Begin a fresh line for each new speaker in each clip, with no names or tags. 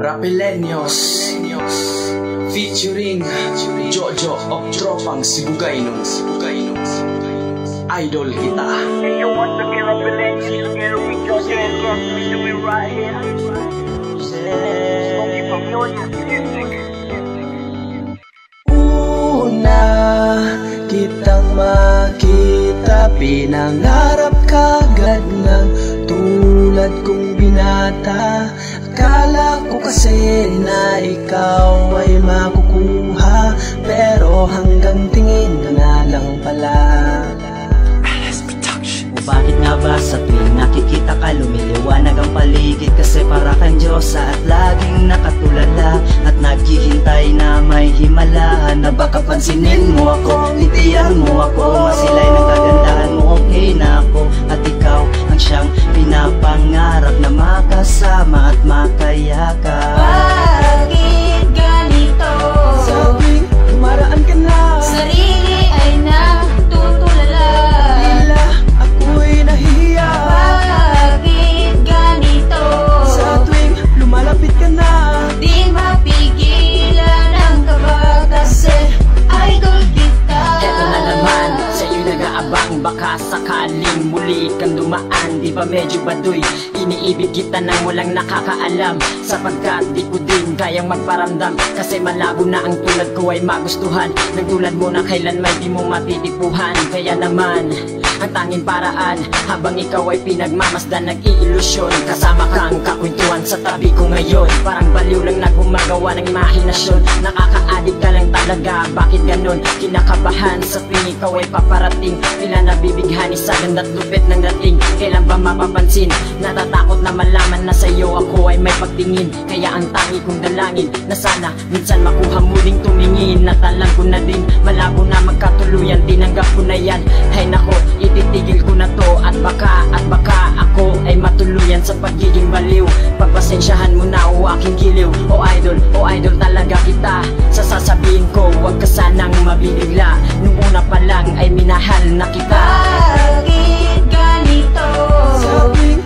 Rapilenios. Featuring Jojo of Tropang Sibugaynon Idol kita.
Hey, yo, again, I'm feeling you together with your dance, trust me, do it right here. Smoky your music.
Una kitang makita Pinangarap kagad ng tulad kong binata Akala ko kasi na ikaw ay makukuha Pero hanggang tingin ka na lang pala.
O bakit nga ba sa tuwing nakikita ka lumiliwanag ang paligid? Kasi para kang Diyosa at laging nakatulala At naghihintay na may himala Na baka pansinin mo ako, titiyan mo ako Masilay ng kagandahan mo, okay na ako At ba medyo baduy, iniibig kita nang walang nakakaalam. Sapagkat di ko din kayang magparamdam. Kasi malabo na ang tulad ko ay magustuhan. Nang tulad mo na kailan may di mo matitipuhan. Kaya naman, ang tanging paraan Habang ikaw ay pinagmamasdan nag-iilusyon. Kasama kang kakwentuhan sa tabi ko ngayon. Parang baliw lang na gumagawa ng imahinasyon. Nakakaadik ka lang talaga, bakit ganon? Kinakabahan sa tuwing ikaw ay paparating. Pila nabibighani sa ganda't lupit ng dating. Kailan ba mapapansin? Natatakot na malaman na sa'yo ako ay may pagtingin. Kaya ang tangi kong dalangin na sana Minsan makuha muling tumingin. At alam ko na din malabo na magkatuluyan. Tinanggap ko na yan, hay nako Ititigil ko na to. At baka at baka Ako ay matuluyan sa pagiging baliw. Pagpasensyahan mo na o aking giliw. O idol, o idol talaga Sa sasabihin ko, huwag ka sanang mabibigla Nung una pa lang ay minahal na kita
Bakit ganito?
Sa tuwing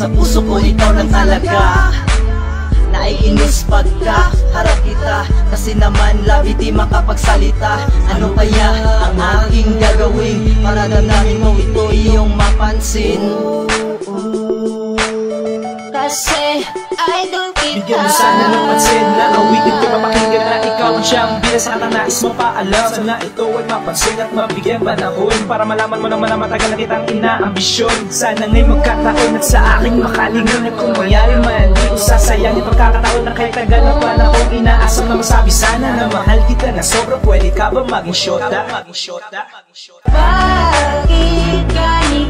Sa
puso ko ikaw lang talaga. Naiinis pagka harap kita. Kasi naman labi di makapagsalita. Ano kaya ang aking gagawin? Para damdamin mo ito iyong mapansin.
Kasi idol kita.
Bigyan mo sana ng pansin. Na awitin ko ang siyang binasana nais mo paalam Sana ito ay mapansin at mabigyan panahon Para malaman mo naman na matagal na kitang inaambisyon Sana nga'y magkataon at sa aking makalingon At kung mangyari man, di ko sasayang pagkakataon na kahit tagal na panahon Inaasam na masabi sana na mahal kita na sobra Pwede ka ba maging shota?
Bakit ganito?